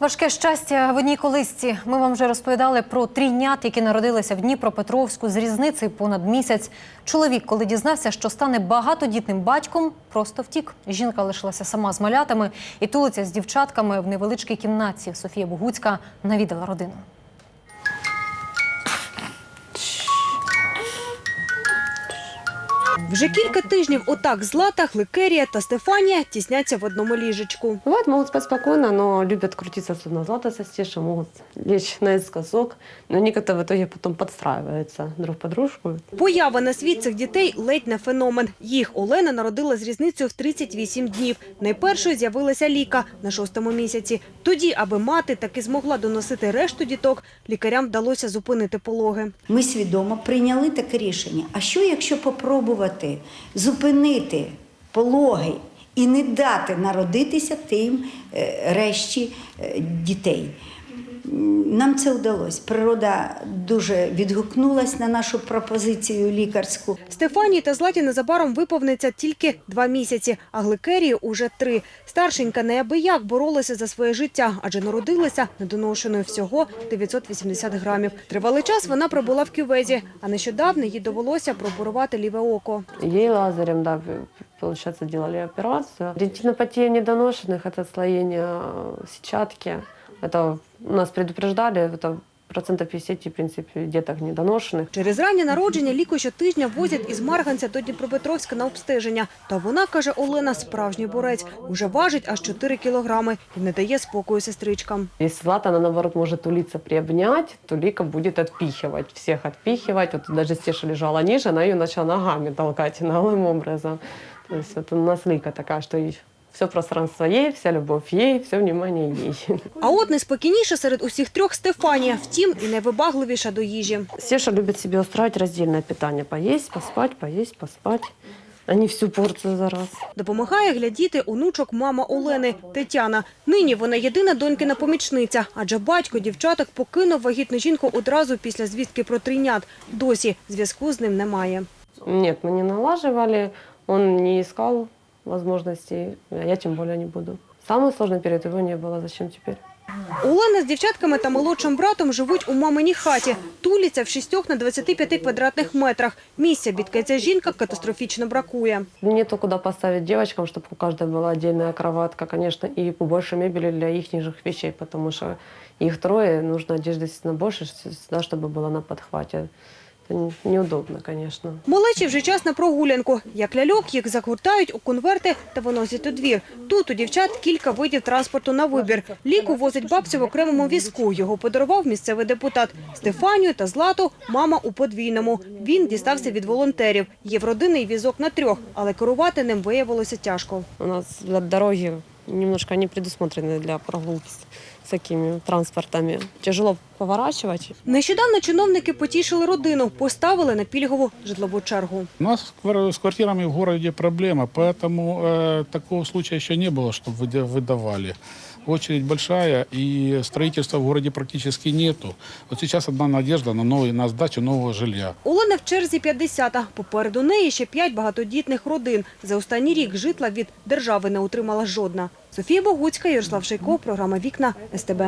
Важке щастя в одній колисці. Ми вам вже розповідали про трійнят, які народилися в Дніпропетровську з різницею понад місяць. Чоловік, коли дізнався, що стане багатодітним батьком, просто втік. Жінка лишилася сама з малятами і тулиться з дівчатками в невеличкій кімнаті. Софія Богуцька навідала родину. Вже кілька тижнів отак Злата, Гликерія та Стефанія тісняться в одному ліжечку. Бывает, могут спать спокойно, но любят крутиться на злато со Стешей, могут лечь наискосок, но они в итоге потом подстраиваются друг под дружку. Поява на світ цих дітей ледь не феномен. Їх Олена народила з різницею в 38 днів. Найпершою з'явилася Ліка на шостому місяці. Тоді, аби мати таки змогла доносити решту діток, лікарям вдалося зупинити пологи. Ми свідомо прийняли таке рішення. А що, якщо попробувати зупинити пологи і не дати народитися тим е, решті е, дітей? М, Нам це вдалося. Природа дуже відгукнулась на нашу пропозицію лікарську. Стефанії та Златі незабаром виповниться тільки два місяці, а Гликерії уже три. Старшенька неабияк боролася за своє життя, адже народилася недоношеною всього 980 грамів. Тривалий час вона пробула в кювезі, а нещодавно їй довелося пробурувати ліве око. Ей лазерем, да, п- получается, делали операцию. Ретинопатия недоношенных – это отслоение э, сетчатки. Это у нас предупреждали, это процентов 50, в принципе, деток недоношенных. Через раннє народження ліку щотижня возять із Марганця до Дніпропетровська на обстеження. Та вона, каже Олена, справжній борець. Уже важить аж 4 кілограми і не дає спокою сестричкам. Если Злата, она, наоборот, может тулиться, приобнять, то Лика будет отпихивать, всех отпихивать. Вот даже Стеша лежала ниже, она ее начала ногами толкать наглым образом. То есть вот у нас Лика такая, что все пространство ей, вся любовь ей, все внимание ей. А от неспокійніше серед усіх трьох Стефанія, втім і найвибагливіша до їжі. Стеша любит себе устраивать раздельное питание. Поесть, поспать, поесть, поспать. А не всю порцию за раз. Допомагає глядіти онучок мама Олени Тетяна. Нині вона єдина донькина помічниця, адже батько дівчаток покинув вагітну жінку одразу після звістки про трійнят. Досі зв'язку з ним немає. Нет, мы не налаживали, он не искал возможностей, а я тем более не буду. Самый сложный период его не было, зачем теперь? Олена з дівчатками та молодшим братом живуть у маминій хаті. Туляться в шістьох на 25 квадратних метрах. Місця, бідкається жінка, катастрофічно бракує. Нету куда поставить девочкам, чтобы у каждой была отдельная кроватка, конечно, и побольше мебели для их вещей, потому что их трое, нужно одежды, естественно, больше, всегда, чтобы было на подхвате. Не- неудобно, конечно. Малечі вже час на прогулянку. Як ляльок, їх загортають у конверти та виносять у двір. Тут у дівчат кілька видів транспорту на вибір. Ліку возить бабцю в окремому візку. Його подарував місцевий депутат. Стефанію та Злату – мама у подвійному. Він дістався від волонтерів. Є в родинний візок на трьох, але керувати ним виявилося тяжко. У нас для дороги немножко не предусмотрены для прогулки с с такими транспортами. Тяжело поворачивать. Нещодавно чиновники потішили родину, поставили на пільгову житлову чергу. У нас с квар- с квартирами в городе проблема, поэтому э, такого случая еще не было, чтобы выда- выдавали. Очередь большая, и строительства в городе практически нету. Вот сейчас одна надежда на, новый, на сдачу нового жилья. Олена в черзі 50-та. Попереду неї ще п'ять багатодітних родин. За останній рік житла від держави не отримала жодна. Софія Богуцька, Ярослав Шейко, програма «Вікна» СТБ.